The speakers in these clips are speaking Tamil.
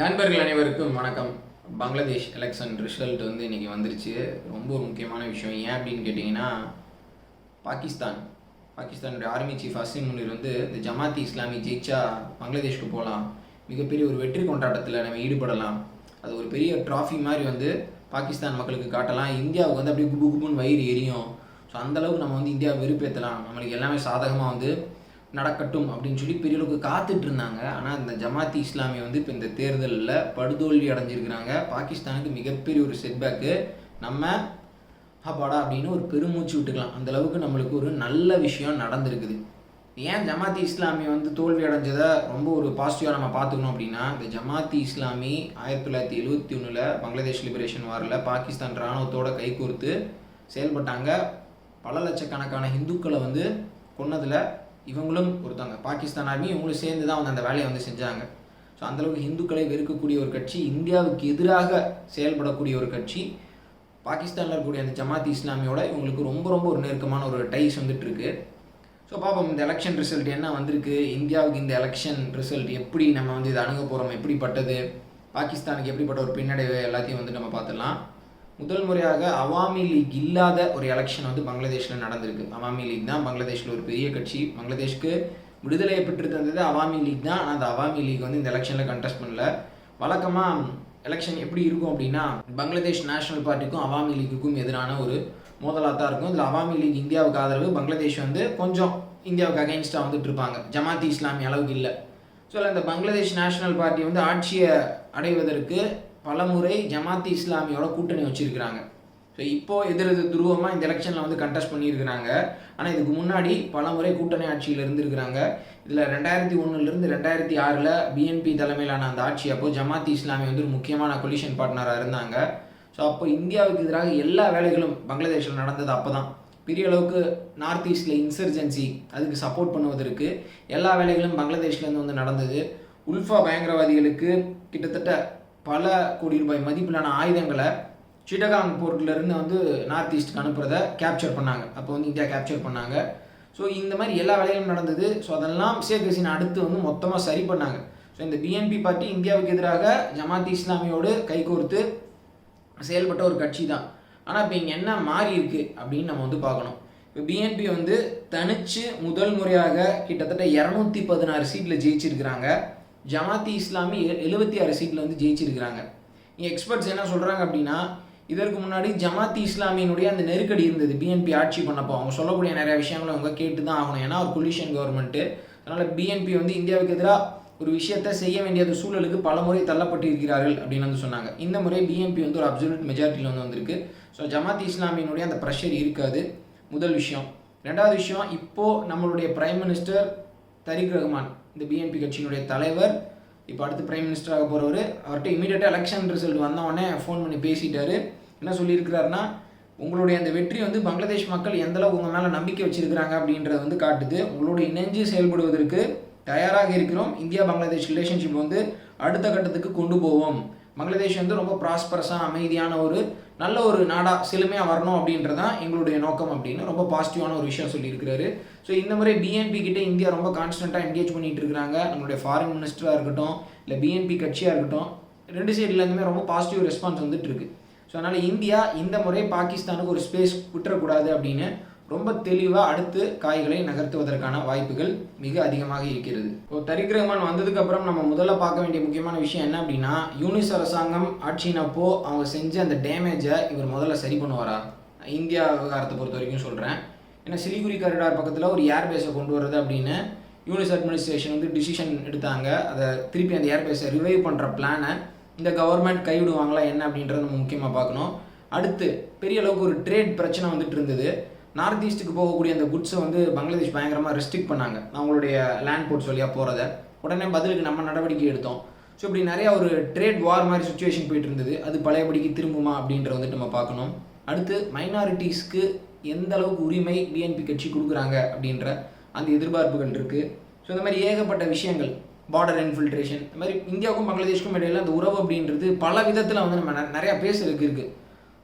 நண்பர்கள் அனைவருக்கும் வணக்கம். பங்களாதேஷ் எலெக்ஷன் ரிசல்ட் வந்து இன்னைக்கு வந்துருச்சு. ரொம்ப ஒரு முக்கியமான விஷயம். ஏன் அப்படின்னு கேட்டிங்கன்னா பாகிஸ்தான். பாகிஸ்தானுடைய ஆர்மி சீஃப் அசிம் முனிர் வந்து இந்த ஜமாத்தி இஸ்லாமி ஜெயிச்சா பங்களாதேஷ்க்கு போகலாம் மிகப்பெரிய ஒரு வெற்றி கொண்டாட்டத்தில் நம்ம ஈடுபடலாம். அது ஒரு பெரிய ட்ராஃபி மாதிரி வந்து பாகிஸ்தான் மக்களுக்கு காட்டலாம். இந்தியாவுக்கு வந்து அப்படியே குபு குபுன்னு வயிறு எரியும். ஸோ அந்தளவுக்கு நம்ம வந்து இந்தியாவை வெறுப்பேற்றலாம் நம்மளுக்கு எல்லாமே சாதகமாக வந்து நடக்கட்டும் அப்படின்னு சொல்லி பெரிய அளவுக்கு காத்துட்டு இருந்தாங்க ஆனால் இந்த ஜமாத்தி இஸ்லாமிய வந்து இப்போ இந்த தேர்தலில் படுதோல்வி அடைஞ்சிருக்கிறாங்க. பாகிஸ்தானுக்கு மிகப்பெரிய ஒரு செட்பேக்கு நம்ம அப்பாடா அப்படின்னு ஒரு பெருமூச்சு விட்டுக்கலாம். அந்த அளவுக்கு நம்மளுக்கு ஒரு நல்ல விஷயம் நடந்திருக்குது. ஏன் ஜமாத்தி இஸ்லாமி வந்து தோல்வி அடைஞ்சதை ரொம்ப ஒரு பாசிட்டிவாக நம்ம பார்த்துக்கணும் அப்படின்னா இந்த ஜமாத்தி இஸ்லாமி ஆயிரத்தி தொள்ளாயிரத்தி எழுபத்தி ஒன்றில் பங்களாதேஷ் லிபரேஷன் வாரில் பாகிஸ்தான் இராணுவத்தோட கைகோர்த்து செயல்பட்டாங்க. பல லட்சக்கணக்கான இந்துக்களை வந்து கொன்னதில் இவங்களும் ஒருத்தவங்க. பாகிஸ்தான் ஆர்மி இவங்களும் சேர்ந்து தான் வந்து அந்த வேலையை வந்து செஞ்சாங்க. ஸோ அந்தளவுக்கு இந்துக்களை வெறுக்கக்கூடிய ஒரு கட்சி இந்தியாவுக்கு எதிராக செயல்படக்கூடிய ஒரு கட்சி பாகிஸ்தானில் இருக்கக்கூடிய அந்த ஜமாத் இஸ்லாமியோட இவங்களுக்கு ரொம்ப ரொம்ப ஒரு நெருக்கமான ஒரு டைஸ் வந்துட்டு இருக்கு ஸோ பார்ப்போம் இந்த எலெக்ஷன் ரிசல்ட் என்ன வந்திருக்கு? இந்தியாவுக்கு இந்த எலெக்ஷன் ரிசல்ட் எப்படி நம்ம வந்து இதை அணுக போகிறோம் எப்படிப்பட்டது? பாகிஸ்தானுக்கு எப்படிப்பட்ட ஒரு பின்னடைவு எல்லாத்தையும் வந்து நம்ம பார்த்துடலாம். முதல் முறையாக அவாமி லீக் இல்லாத ஒரு எலெக்ஷன் வந்து பங்களாதேஷில் நடந்திருக்கு. அவாமி லீக் தான் பங்களாதேஷில் ஒரு பெரிய கட்சி. பங்களாதேஷ்க்கு விடுதலையை பெற்று தந்தது அவாமி லீக் தான். ஆனால் அந்த அவாமி லீக் வந்து இந்த எலெக்ஷனில் கண்டெஸ்ட் பண்ணல. வழக்கமாக எலெக்ஷன் எப்படி இருக்கும் அப்படின்னா பங்களாதேஷ் நேஷனல் பார்ட்டிக்கும் அவாமி லீக்குக்கும் எதிரான ஒரு மோதலாக தான் இருக்கும். இதில் அவாமி லீக் இந்தியாவுக்கு ஆதரவு பங்களாதேஷ் வந்து கொஞ்சம் இந்தியாவுக்கு அகைன்ஸ்டாக வந்துட்டு இருப்பாங்க. ஜமாத்தி இஸ்லாமிய அளவுக்கு இல்லை. ஸோ இந்த பங்களாதேஷ் நேஷனல் பார்ட்டி வந்து ஆட்சியை அடைவதற்கு பலமுறை ஜமாத்தி இஸ்லாமியோட கூட்டணி வச்சிருக்கிறாங்க. ஸோ இப்போ எதிர் எதிர் துருவமாக இந்த எலெக்ஷனில் வந்து கண்டெஸ்ட் பண்ணியிருக்கிறாங்க. ஆனால் இதுக்கு முன்னாடி பலமுறை கூட்டணி ஆட்சியில் இருந்திருக்கிறாங்க. இதில் ரெண்டாயிரத்தி ஒன்றுலேருந்து ரெண்டாயிரத்தி ஆறில் பிஎன்பி தலைமையிலான அந்த ஆட்சி அப்போது ஜமாத்தி இஸ்லாமி வந்து ஒரு முக்கியமான கொலிஷன் பார்ட்னராக இருந்தாங்க. ஸோ அப்போ இந்தியாவுக்கு எதிராக எல்லா வேலைகளும் பங்களாதேஷில் நடந்தது அப்போ தான் பெரிய அளவுக்கு நார்த் ஈஸ்டில் இன்சர்ஜென்சி அதுக்கு சப்போர்ட் பண்ணுவதற்கு எல்லா வேலைகளும் பங்களாதேஷ்லேருந்து வந்து நடந்தது. உல்ஃபா பயங்கரவாதிகளுக்கு கிட்டத்தட்ட பல கோடி ரூபாய் மதிப்பிலான ஆயுதங்களை சிட்டகாங் போர்ட்லேருந்து வந்து நார்த் ஈஸ்ட்டுக்கு அனுப்புகிறத கேப்சர் பண்ணாங்க. அப்போ வந்து இந்தியா கேப்சர் பண்ணாங்க. ஸோ இந்த மாதிரி எல்லா வேலைகளும் நடந்தது. ஸோ அதெல்லாம் ஷேக் ஹசீனா அடுத்து வந்து மொத்தமாக சரி பண்ணாங்க. ஸோ இந்த பிஎன்பி பார்ட்டி இந்தியாவுக்கு எதிராக ஜமாத் இஸ்லாமியோடு கைகோர்த்து செயல்பட்ட ஒரு கட்சி தான். ஆனால் இப்போ இங்கே என்ன மாறி இருக்குது அப்படின்னு நம்ம வந்து பார்க்கணும். இப்போ பிஎன்பி வந்து தனித்து முதல் முறையாக கிட்டத்தட்ட இரநூத்தி பதினாறு சீட்டில் ஜெயிச்சிருக்கிறாங்க. ஜமாத்தி இஸ்லாமி எழுபத்தி ஆறு சீட்டில் வந்து ஜெயிச்சிருக்கிறாங்க. இங்கே எக்ஸ்பர்ட்ஸ் என்ன சொல்கிறாங்க அப்படின்னா இதற்கு முன்னாடி ஜமாத்தி இஸ்லாமியினுடைய அந்த நெருக்கடி இருந்தது. பிஎன்பி ஆட்சி பண்ணப்போ. அவங்க சொல்லக்கூடிய நிறைய விஷயங்களை அவங்க கேட்டு தான் ஆகணும். ஏன்னா ஒரு கொலிஷன் கவர்மெண்ட்டு அதனால் பிஎன்பி வந்து இந்தியாவுக்கு எதிராக ஒரு விஷயத்தை செய்ய வேண்டிய சூழலுக்கு பல முறை தள்ளப்பட்டு இருக்கிறார்கள் அப்படின்னு வந்து சொன்னாங்க. இந்த முறை பிஎன்பி வந்து ஒரு அப்சல்யூட் மெஜாரிட்டியில் வந்து வந்திருக்கு. ஸோ ஜமாத் இஸ்லாமியினுடைய அந்த ப்ரெஷர் இருக்காது. முதல் விஷயம். ரெண்டாவது விஷயம் இப்போது நம்மளுடைய பிரைம் மினிஸ்டர் தரிக் ரஹ்மான் இந்த பிஎன்பி கட்சியினுடைய தலைவர் இப்போ அடுத்து பிரைம் மினிஸ்டராக போகிறவர் அவர்கிட்ட இமீடியட்டாக எலெக்ஷன் ரிசல்ட் வந்தவொடனே ஃபோன் பண்ணி பேசிட்டாரு. என்ன சொல்லியிருக்கிறாருன்னா உங்களுடைய அந்த வெற்றி வந்து பங்களாதேஷ் மக்கள் எந்தளவு உங்கள் மேலே நம்பிக்கை வச்சிருக்கிறாங்க அப்படின்றத வந்து காட்டுது. உங்களோட இணைஞ்சு செயல்படுவதற்கு தயாராக இருக்கிறோம். இந்தியா பங்களாதேஷ் ரிலேஷன்ஷிப் வந்து அடுத்த கட்டத்துக்கு கொண்டு போவோம். பங்களாதேஷ் வந்து ரொம்ப ப்ராஸ்பரஸாக அமைதியான ஒரு நல்ல ஒரு நாடாக செழுமையாக வரணும் அப்படின்றதான் எங்களுடைய நோக்கம் அப்படின்னு ரொம்ப பாசிட்டிவான ஒரு விஷயம் சொல்லியிருக்கிறாரு. ஸோ இந்த மாதிரி பிஎன்பி கிட்ட இந்தியா ரொம்ப கான்ஸ்டண்ட்டாக என்கேஜ் பண்ணிட்டு இருக்கிறாங்க. நம்மளுடைய ஃபாரின் மினிஸ்டராக இருக்கட்டும் இல்லை பிஎன்பி கட்சியாக இருக்கட்டும் ரெண்டு சைட்லேருந்துமே ரொம்ப பாசிட்டிவ் ரெஸ்பான்ஸ் வந்துட்டு இருக்கு. ஸோ அதனால் இந்தியா இந்த முறை பாகிஸ்தானுக்கு ஒரு ஸ்பேஸ் விட்டுறக்கூடாது அப்படின்னு ரொம்ப தெளிவாக அடுத்து காய்களை நகர்த்துவதற்கான வாய்ப்புகள் மிக அதிகமாக இருக்கிறது. இப்போ தரிக் ரஹ்மான் நம்ம முதல்ல பார்க்க வேண்டிய முக்கியமான விஷயம் என்ன அப்படின்னா யூனிஸ் அரசாங்கம் ஆட்சினப்போ அவங்க செஞ்ச அந்த டேமேஜை இவர் முதல்ல சரி பண்ணுவாரா? இந்தியா விவகாரத்தை பொறுத்த வரைக்கும் சொல்கிறேன் ஏன்னா சிலிகுரி கரிடார் பக்கத்தில் ஒரு ஏர்பேஸை கொண்டு வர்றது அப்படின்னு யூனிஸ் அட்மினிஸ்ட்ரேஷன் வந்து டிசிஷன் எடுத்தாங்க. அதை திருப்பி அந்த ஏர்பேஸை ரிவைவ் பண்ணுற பிளானை இந்த கவர்மெண்ட் கைவிடுவாங்களா என்ன அப்படின்றத நம்ம முக்கியமாக பார்க்கணும். அடுத்து பெரிய அளவுக்கு ஒரு ட்ரேட் பிரச்சனை வந்துட்டு இருந்தது. நார்த் ஈஸ்ட்டுக்கு போகக்கூடிய அந்த குட்ஸை வந்து பங்களாதேஷ் பயங்கரமாக ரெஸ்ட்ரிக்ட் பண்ணாங்க. அவங்களுடைய லேண்ட் போர்ட்ஸ் வழியாக போகிறத உடனே பதிலுக்கு நம்ம நடவடிக்கை எடுத்தோம். ஸோ இப்படி நிறையா ஒரு ட்ரேட் வார் மாதிரி சுச்சுவேஷன் போயிட்டு இருந்தது. அது பழையபடிக்கு திரும்புமா அப்படின்ற வந்துட்டு நம்ம பார்க்கணும். அடுத்து மைனாரிட்டிஸ்க்கு எந்த அளவுக்கு உரிமை பிஎன்பி கட்சி கொடுக்குறாங்க அப்படின்ற அந்த எதிர்பார்ப்புகள் இருக்குது ஸோ இந்த மாதிரி ஏகப்பட்ட விஷயங்கள் பார்டர் இன்ஃபில்ட்ரேஷன் இந்த மாதிரி இந்தியாவுக்கும் பங்களாதேஷ்க்கும் இடையில அந்த உறவு அப்படின்றது பல விதத்தில் வந்து நம்ம நிறையா பேசுறதுக்கு இருக்குது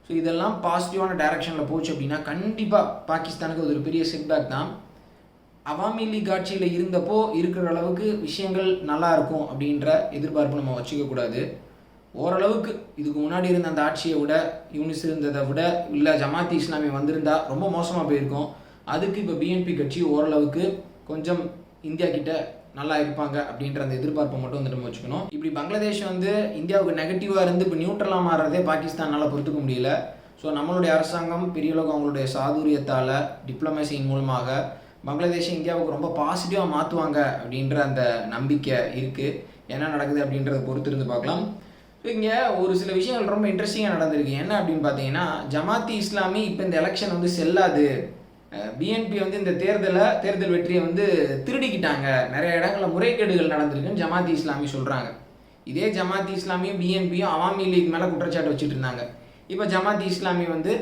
ஸோ இதெல்லாம் பாசிட்டிவான டைரக்ஷனில் போச்சு அப்படின்னா கண்டிப்பாக பாகிஸ்தானுக்கு அது ஒரு பெரிய செட்பேக் தான். அவாமி லீக் ஆட்சியில் இருந்தப்போ இருக்கிற அளவுக்கு விஷயங்கள் நல்லா இருக்கும் அப்படின்ற எதிர்பார்ப்பு நம்ம வச்சுக்கக்கூடாது ஓரளவுக்கு இதுக்கு முன்னாடி இருந்த அந்த ஆட்சியை விட யூனிஸ் இருந்ததை விட இல்லை ஜமாத்தி இஸ்லாமி வந்திருந்தா ரொம்ப மோசமாக போயிருக்கும். அதுக்கு இப்போ பிஎன்பி கட்சி ஓரளவுக்கு கொஞ்சம் இந்தியா கிட்ட நல்லா இருப்பாங்க அப்படின்ற அந்த எதிர்பார்ப்பை மட்டும் வந்து நம்ம வச்சுக்கணும். இப்படி பங்களாதேஷ் வந்து இந்தியாவுக்கு நெகட்டிவாக இருந்து இப்போ நியூட்ரலாக மாறுறதே பாகிஸ்தானால் பொறுத்துக்க முடியல. ஸோ நம்மளுடைய அரசாங்கம் பெரிய அளவுக்கு அவங்களுடைய சாதுரியத்தால் டிப்ளமேசியின் மூலமாக பங்களாதேஷை இந்தியாவுக்கு ரொம்ப பாசிட்டிவாக மாற்றுவாங்க அப்படின்ற அந்த நம்பிக்கை இருக்குது என்ன நடக்குது அப்படின்றத பொறுத்து இருந்து பார்க்கலாம். இங்கே ஒரு சில விஷயங்கள் ரொம்ப இன்ட்ரெஸ்டிங்காக நடந்திருக்கு. என்ன அப்படின்னு பார்த்தீங்கன்னா ஜமாத்தி இஸ்லாமி இப்போ இந்த எலெக்ஷன் வந்து செல்லாது. பிஎன்பி வந்து இந்த தேர்தலை தேர்தல் வெற்றியை வந்து திருடிக்கிட்டாங்க. நிறைய இடங்களில் முறைகேடுகள் நடந்திருக்குன்னு ஜமாத்தி இஸ்லாமி சொல்கிறாங்க இதே ஜமாத்தி இஸ்லாமியும் பிஎன்பியும் அவாமி லீக் மேலே குற்றச்சாட்டு வச்சுட்டு இருந்தாங்க. இப்போ ஜமாத்தி இஸ்லாமி வந்து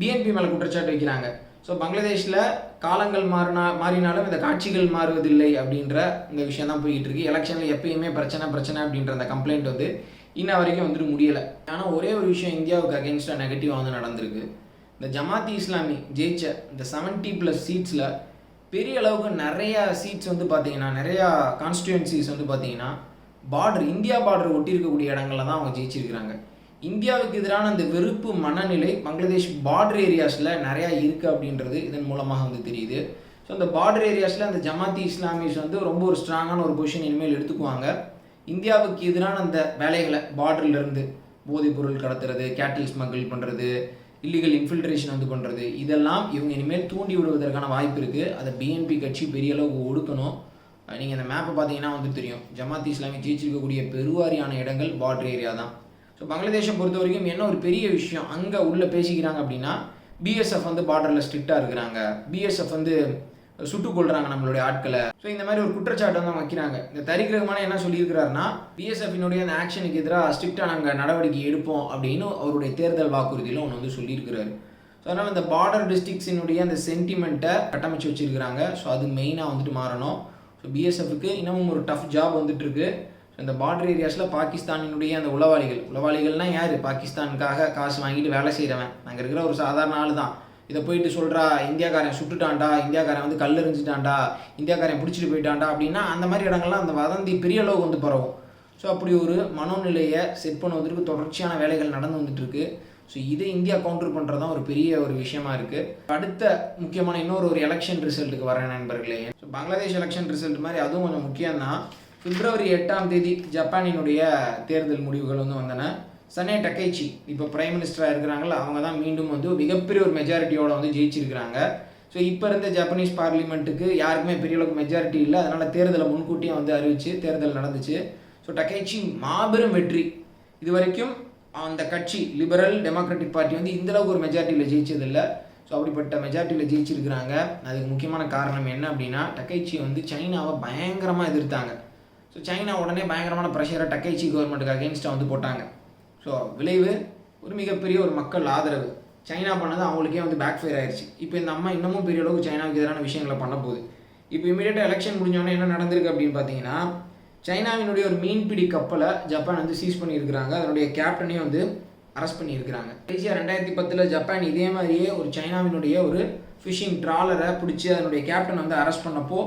பிஎன்பி மேலே குற்றச்சாட்டு வைக்கிறாங்க. ஸோ பங்களாதேஷில் காலங்கள் மாறினா மாறினாலும் இந்த காட்சிகள் மாறுவதில்லை அப்படின்ற இந்த விஷயம் தான் போய்கிட்டு இருக்கு. எலெக்ஷனில் எப்பயுமே பிரச்சனை பிரச்சனை அப்படின்ற அந்த கம்ப்ளைண்ட் வந்து இன்ன வரைக்கும் வந்துட்டு முடியலை. ஆனால் ஒரே ஒரு விஷயம் இந்தியாவுக்கு அகேன்ஸ்டாக நெகட்டிவாக வந்து நடந்திருக்கு. இந்த ஜமாத்தி இஸ்லாமி ஜெயிச்ச இந்த செவன்ட்டி ப்ளஸ் சீட்ஸில் பெரிய அளவுக்கு நிறையா சீட்ஸ் வந்து பார்த்தீங்கன்னா நிறையா கான்ஸ்டியூன்சிஸ் வந்து பார்த்தீங்கன்னா பார்டர் இந்தியா பார்டர் ஒட்டி இருக்கக்கூடிய இடங்கள்ல தான் அவங்க ஜெயிச்சிருக்கிறாங்க. இந்தியாவுக்கு எதிரான அந்த வெறுப்பு மனநிலை பங்களாதேஷ் பார்டர் ஏரியாஸில் நிறையா இருக்குது அப்படின்றது இதன் மூலமாக வந்து தெரியுது. ஸோ அந்த பார்டர் ஏரியாஸில் அந்த ஜமாத்தி இஸ்லாமிஸ் வந்து ரொம்ப ஒரு ஸ்ட்ராங்கான ஒரு பொசிஷன் இனிமேல் எடுத்துக்குவாங்க. இந்தியாவுக்கு எதிரான அந்த வேலைகளை பார்டர்லேருந்து போதைப் பொருள் கடத்துறது கேட்டில் ஸ்மக்கிள் பண்ணுறது இல்லீகல் இன்ஃபில்ட்ரேஷன் வந்து பண்ணுறது இதெல்லாம் இவங்க இனிமேல் தூண்டி விடுவதற்கான வாய்ப்பு இருக்குது அதை பிஎன்பி கட்சி பெரிய அளவுக்கு ஒடுக்கணும். நீங்கள் இந்த மேப்பை பார்த்தீங்கன்னா வந்து தெரியும். ஜமாத் இஸ்லாமி ஜெயிச்சிருக்கக்கூடிய பெருவாரியான இடங்கள் பார்டர் ஏரியா தான். ஸோ பங்களாதேஷை பொறுத்த வரைக்கும் என்ன ஒரு பெரிய விஷயம்? அங்கே உள்ளே பேசிக்கிறாங்க அப்படின்னா பிஎஸ்எஃப் வந்து பார்டரில் ஸ்ட்ரிக்டாக இருக்கிறாங்க. பிஎஸ்எஃப் வந்து சுட்டுக் கொள்றாங்க நம்மளுடைய ஆட்களை. ஸோ இந்த மாதிரி ஒரு குற்றச்சாட்டு வந்து வைக்கிறாங்க. இந்த தரிக் ரஹ்மான் என்ன சொல்லியிருக்கிறாருன்னா பிஎஸ்எஃபினுடைய அந்த ஆக்ஷனுக்கு எதிராக ஸ்ட்ரிக்டாக நாங்கள் நடவடிக்கை எடுப்போம் அப்படின்னு அவருடைய தேர்தல் வாக்குறுதியில் ஒன்று வந்து சொல்லியிருக்கிறாரு. ஸோ அதனால் இந்த பார்டர் டிஸ்ட்ரிக்ஸினுடைய அந்த சென்டிமெண்ட்டை கட்டமைச்சு வச்சிருக்கிறாங்க. ஸோ அது மெயினாக வந்துட்டு மாறணும். ஸோ பிஎஸ்எஃப்க்கு இன்னமும் ஒரு டஃப் ஜாப் வந்துட்டு இருக்கு ஸோ இந்த பார்டர் ஏரியாஸில் பாகிஸ்தானினுடைய அந்த உளவாளிகள். உளவாளிகள்னால் யார்? பாகிஸ்தானுக்காக காசு வாங்கிட்டு வேலை செய்கிறவன் நாங்கள் இருக்கிற ஒரு சாதாரண ஆள் தான் இதை போயிட்டு சொல்கிறா இந்தியாக்காரன் சுட்டுட்டான்டா இந்தியாக்காரன் வந்து கல் எறிஞ்சிட்டான்டா இந்தியாக்காரன் பிடிச்சிட்டு போயிட்டான்டா அப்படின்னா அந்த மாதிரி இடங்கள்லாம் அந்த வதந்தி பெரிய அளவுக்கு வந்து பரவும். ஸோ அப்படி ஒரு மனோநிலையை செட் பண்ணுவதற்கு தொடர்ச்சியான வேலைகள் நடந்து வந்துட்டு இருக்கு ஸோ இதை இந்தியா கவுண்டர் பண்ணுறது தான் ஒரு பெரிய ஒரு விஷயமா இருக்குது அடுத்த முக்கியமான இன்னொரு ஒரு எலெக்ஷன் ரிசல்ட்டுக்கு வரேன் நண்பர்களே. ஸோ பங்களாதேஷ் எலெக்ஷன் ரிசல்ட் மாதிரி அதுவும் கொஞ்சம் முக்கியம் தான் பிப்ரவரி எட்டாம் தேதி ஜப்பானினுடைய தேர்தல் முடிவுகள் வந்து வந்தன. Sanae Takaichi. இப்போ பிரைம் மினிஸ்டராக இருக்கிறாங்களா அவங்க தான் மீண்டும் வந்து மிகப்பெரிய ஒரு மெஜாரிட்டியோட வந்து ஜெயிச்சிருக்கிறாங்க. ஸோ இப்போ இருந்த ஜப்பனீஸ் பார்லிமெண்ட்டுக்கு யாருக்குமே பெரிய அளவுக்கு மெஜாரிட்டி இல்லை. அதனால் தேர்தலை முன்கூட்டியே வந்து அறிவிச்சு தேர்தல் நடந்துச்சு. ஸோ டக்கைச்சி மாபெரும் வெற்றி. இது வரைக்கும் அந்த கட்சி லிபரல் டெமோக்ராட்டிக் பார்ட்டி வந்து இந்தளவுக்கு ஒரு மெஜாரிட்டியில் ஜெயிச்சதில்லை. ஸோ அப்படிப்பட்ட மெஜாரிட்டியில் ஜெயிச்சிருக்கிறாங்க. அதுக்கு முக்கியமான காரணம் என்ன அப்படின்னா டக்கைச்சி வந்து சைனாவை பயங்கரமாக எதிர்த்தாங்க. ஸோ சைனா உடனே பயங்கரமான ப்ரெஷரை டக்கைச்சி கவர்மெண்ட்டுக்கு அகேன்ஸ்டாக வந்து போட்டாங்க. ஸோ விளைவு ஒரு மிகப்பெரிய ஒரு மக்கள் ஆதரவு. சைனா பண்ணது அவங்களுக்கே வந்து பேக் ஃபயர் ஆயிடுச்சு இப்போ இந்த அம்மா இன்னமும் பெரிய அளவுக்கு சைனாவுக்கு எதிரான விஷயங்களை பண்ண போகுது. இப்போ இமீடியட்டாக எலெக்ஷன் முடிஞ்சோடனே என்ன நடந்திருக்கு அப்படின்னு பார்த்தீங்கன்னா சைனாவினுடைய ஒரு மீன்பிடி கப்பலை ஜப்பான் வந்து சீஸ் பண்ணியிருக்கிறாங்க. அதனுடைய கேப்டனையும் வந்து அரெஸ்ட் பண்ணியிருக்கிறாங்க. கடைசியாக ரெண்டாயிரத்தி பத்தில் ஜப்பான் இதே மாதிரியே ஒரு சைனாவினுடைய ஒரு ஃபிஷிங் ட்ராலரை பிடிச்சி அதனுடைய கேப்டன் வந்து அரெஸ்ட் பண்ணப்போ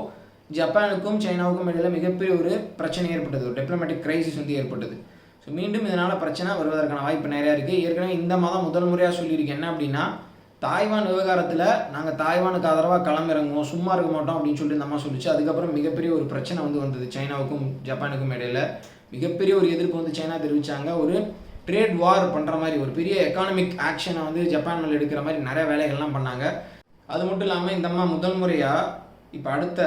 ஜப்பானுக்கும் சைனாவுக்கும் இடையில மிகப்பெரிய ஒரு பிரச்சனை ஏற்பட்டது. ஒரு டிப்ளமேட்டிக் கிரைசிஸ் வந்து ஏற்பட்டது. ஸோ மீண்டும் இதனால் பிரச்சனை வருவதற்கான வாய்ப்பு நிறையா இருக்குது ஏற்கனவே இந்த மாதம் முதல் முறையாக சொல்லியிருக்கேன் என்ன அப்படின்னா தாய்வான் விவகாரத்தில் நாங்கள் தாய்வானுக்கு ஆதரவாக களமிறங்குவோம் சும்மா இருக்க மாட்டோம் அப்படின்னு சொல்லிட்டு இந்த அம்மா சொல்லிச்சு. அதுக்கப்புறம் மிகப்பெரிய ஒரு பிரச்சனை வந்து வந்தது சைனாவுக்கும் ஜப்பானுக்கும் இடையில. மிகப்பெரிய ஒரு எதிர்ப்பு வந்து சைனா தெரிவித்தாங்க ஒரு ட்ரேட் வார் பண்ணுற மாதிரி ஒரு பெரிய எக்கானமிக் ஆக்ஷனை வந்து ஜப்பான் மேலே எடுக்கிற மாதிரி நிறைய வேலைகள்லாம் பண்ணாங்க. அது மட்டும் இல்லாமல் இந்த அம்மா முதல் முறையாக இப்போ அடுத்த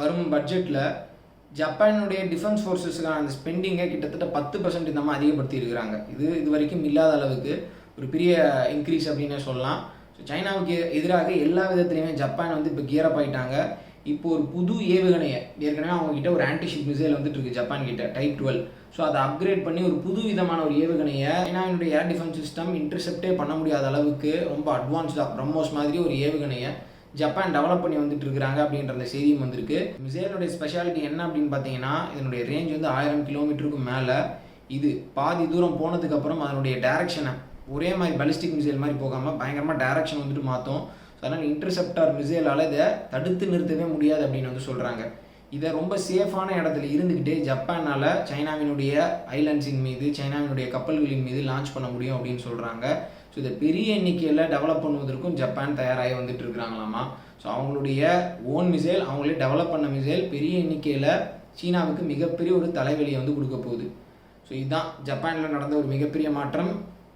வரும் பட்ஜெட்டில் ஜப்பானுடைய டிஃபென்ஸ் ஃபோர்ஸஸ்க்கான அந்த ஸ்பெண்டிங்கை கிட்டத்தட்ட பத்து பர்சன்ட் இந்த மாதிரி அதிகப்படுத்தி இருக்கிறாங்க இது இது வரைக்கும் இல்லாத அளவுக்கு ஒரு பெரிய இன்க்ரீஸ் அப்படின்னே சொல்லலாம். ஸோ சைனாவுக்கு எதிராக எல்லா விதத்துலையுமே ஜப்பான் வந்து இப்போ கியரப் ஆயிட்டாங்க. இப்போ ஒரு புது ஏவுகணையை ஏற்கனவே அவங்ககிட்ட ஒரு ஆன்டிஷிப் மிசைல் வந்துட்டு இருக்கு ஜப்பான் கிட்ட டைப் டுவெல் ஸோ அதை அப்கிரேட் பண்ணி ஒரு புது விதமான ஒரு ஏவுகணையை சைனாவினுடைய ஏர் டிஃபென்ஸ் சிஸ்டம் இன்டர்செப்டே பண்ண முடியாத அளவுக்கு ரொம்ப அட்வான்ஸ்டாக பிரம்மோஸ் மாதிரி ஒரு ஏவுகணையை ஜப்பான் டெவலப் பண்ணி வந்துட்டு இருக்கிறாங்க அப்படின்ற அந்த செய்தியும் வந்திருக்கு. மிசைலுடைய ஸ்பெஷாலிட்டி என்ன அப்படின்னு பார்த்தீங்கன்னா இதனுடைய ரேஞ்ச் வந்து ஆயிரம் கிலோமீட்டருக்கு மேலே. இது பாதி தூரம் போனதுக்கப்புறம் அதனுடைய டேரக்ஷனை ஒரே மாதிரி பலிஸ்டிக் மிசைல் மாதிரி போகாமல் பயங்கரமாக டேரக்ஷன் வந்துட்டு மாற்றும் அதனால் இன்டர்செப்டார் மிசைலால் இதை தடுத்து நிறுத்தவே முடியாது அப்படின்னு வந்து சொல்கிறாங்க இதை ரொம்ப சேஃபான இடத்துல இருந்துக்கிட்டு ஜப்பானால் சைனாவினுடைய ஐலாண்ட்ஸின் மீது சைனாவினுடைய கப்பல்களின் மீது லான்ச் பண்ண முடியும் அப்படின்னு சொல்கிறாங்க ஸோ இதை பெரிய எண்ணிக்கையில் டெவலப் பண்ணுவதற்கும் ஜப்பான் தயாராகி வந்துட்டு இருக்கிறாங்களாமா ஸோ அவங்களுடைய ஓன் மிசைல் அவங்களே டெவலப் பண்ண மிசைல் பெரிய எண்ணிக்கையில் சீனாவுக்கு மிகப்பெரிய ஒரு தலைவலியை வந்து கொடுக்க போகுது. ஸோ இதுதான் ஜப்பானில் நடந்த ஒரு மிகப்பெரிய மாற்றம்.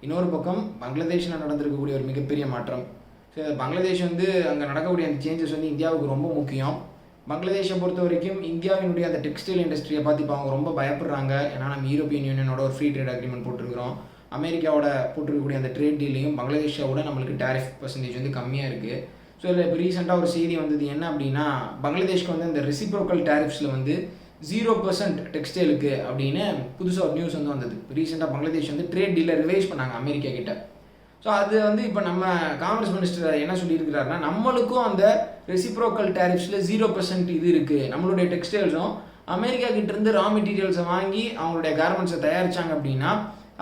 இன்னொரு பக்கம் பங்களாதேஷில் நடந்திருக்கக்கூடிய ஒரு மிகப்பெரிய மாற்றம். ஸோ பங்களாதேஷ் வந்து அங்கே நடக்கக்கூடிய அந்த சேஞ்சஸ் வந்து இந்தியாவுக்கு ரொம்ப முக்கியம். பங்களாதேஷை பொறுத்த வரைக்கும் இந்தியாவினுடைய அந்த டெக்ஸ்டைல் இண்டஸ்ட்ரியை பார்த்து இப்போ அவங்க ரொம்ப பயப்படுறாங்க. ஏன்னா நம்ம யூரோப்பியன் யூனியனோட ஒரு ஃப்ரீ ட்ரேட் அக்ரிமெண்ட் போட்டிருக்கிறோம். அமெரிக்காவோட போட்டிருக்கக்கூடிய அந்த ட்ரேட் டீலையும் பங்களாதேஷோட நம்மளுக்கு டேரிஃப் பர்சன்டேஜ் வந்து கம்மியாக இருக்குது ஸோ இதில் இப்போ ரீசெண்டாக ஒரு செய்தி வந்தது என்ன அப்படின்னா பங்களாதேஷ்க்கு வந்து இந்த ரெசிப்ரோக்கல் டேரிஃப்ஸில் வந்து ஜீரோ பர்சன்ட் டெக்ஸ்டைலுக்கு அப்படின்னு புதுசாக ஒரு நியூஸ் வந்து வந்தது. ரீசெண்டாக பங்களாதேஷ் வந்து ட்ரேட் டீலை ரிவைஸ் பண்ணாங்க அமெரிக்கா கிட்ட. ஸோ அது வந்து இப்போ நம்ம காமர்ஸ் மினிஸ்டர் என்ன சொல்லியிருக்கிறாருன்னா நம்மளுக்கும் அந்த ரெசிப்ரோக்கல் டேரிஃப்ஸில் ஜீரோ பர்சன்ட் இது இருக்குது நம்மளுடைய டெக்ஸ்டைல்ஸும் அமெரிக்கா கிட்டேருந்து ரா மெட்டீரியல்ஸை வாங்கி அவங்களுடைய கார்மெண்ட்ஸை தயாரிச்சாங்க அப்படின்னா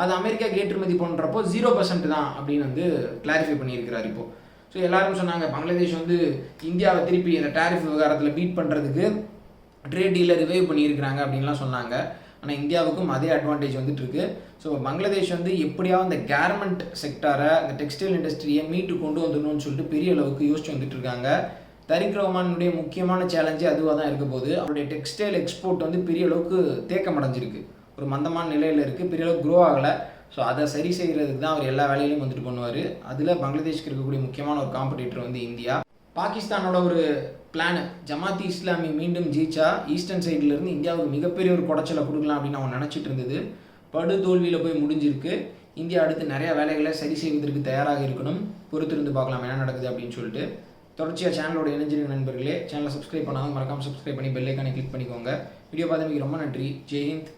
அது அமெரிக்கா ஏற்றுமதி பண்ணுறப்போ ஜீரோ பர்சன்ட் தான் அப்படின்னு வந்து கிளாரிஃபை பண்ணியிருக்கிறார் இப்போது ஸோ எல்லாரும் சொன்னாங்க பங்களாதேஷ் வந்து இந்தியாவை திருப்பி அந்த டேரிஃப் விவகாரத்தில் பீட் பண்ணுறதுக்கு ட்ரேட் டீலை ரிவைவ் பண்ணியிருக்கிறாங்க அப்படின்லாம் சொன்னாங்க. ஆனால் இந்தியாவுக்கும் அதே அட்வான்டேஜ் வந்துட்டு இருக்கு. ஸோ பங்களாதேஷ் வந்து எப்படியாவது இந்த கேர்மெண்ட் செக்டாரை இந்த டெக்ஸ்டைல் இண்டஸ்ட்ரியை மீட்டு கொண்டு வந்துடணும்னு சொல்லிட்டு பெரிய அளவுக்கு யோசிச்சு வந்துட்டு இருக்காங்க. தரிக் ரஹ்மானுடைய முக்கியமான சேலஞ்சே அதுவாக தான் இருக்க போகுது. அவருடைய டெக்ஸ்டைல் எக்ஸ்போர்ட் வந்து பெரிய அளவுக்கு தேக்கம் அடைஞ்சிருக்கு ஒரு மந்தமான நிலையில் இருக்குது பெரிய அளவுக்கு க்ரோ ஆகலை. ஸோ அதை சரி செய்கிறதுக்கு தான் அவர் எல்லா வேலையிலையும் வந்துட்டு பண்ணுவார். அதில் பங்களாதேஷ்க்கு இருக்கக்கூடிய முக்கியமான ஒரு காம்படிட்டர் வந்து இந்தியா. பாகிஸ்தானோட ஒரு பிளான் ஜமாத்தி இஸ்லாமி மீண்டும் ஜெயிச்சா ஈஸ்டர்ன் சைட்லேருந்து இந்தியாவுக்கு மிகப்பெரிய ஒரு குடைச்சலை கொடுக்கலாம் அப்படின்னு அவன் நினச்சிட்டு இருந்தது. படு தோல்வியில் போய் முடிஞ்சிருக்கு. இந்தியா அடுத்து நிறையா வேலைகளை சரி செய்வதற்கு தயாராக இருக்கணும். பொறுத்திருந்து பார்க்கலாம் என்ன நடக்குது அப்படின்னு சொல்லிட்டு. தொடர்ச்சியாக சேனலோட இணைஞ்சிருக்க நண்பர்களே சேனலை சப்ஸ்கிரைப் பண்ணாமல் மறக்காமல் சப்ஸ்கிரைப் பண்ணி பெல் கிளிக் பண்ணிக்கோங்க. வீடியோ பார்த்தமைக்கு ரொம்ப நன்றி. ஜெய்ஹிந்த்